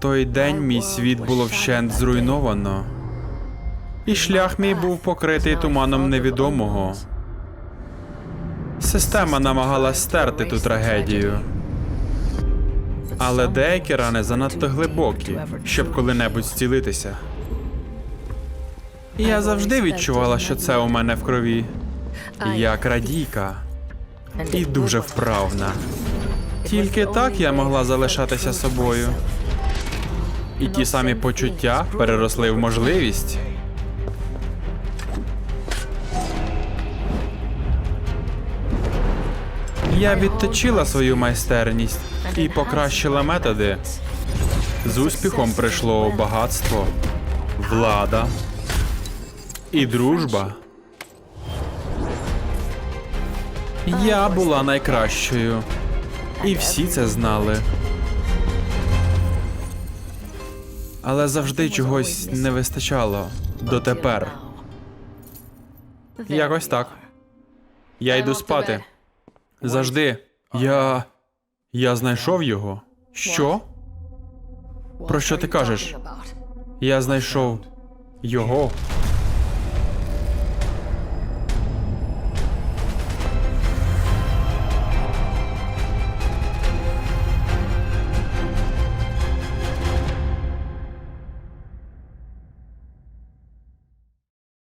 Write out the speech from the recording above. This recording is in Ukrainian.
той день мій світ було вщент зруйновано. І шлях мій був покритий туманом невідомого. Система намагалась стерти ту трагедію. Але деякі рани занадто глибокі, щоб коли-небудь зцілитися. Я завжди відчувала, що це у мене в крові. Я крадійка і дуже вправна. Тільки так я могла залишатися собою. І ті самі почуття переросли в можливість. Я відточила свою майстерність і покращила методи. З успіхом прийшло багатство, влада і дружба. Я була найкращою, і всі це знали. Але завжди чогось не вистачало дотепер. Якось так. Я йду спати. Завжди. Я. Я знайшов його. Що? Про що ти кажеш? Я знайшов його.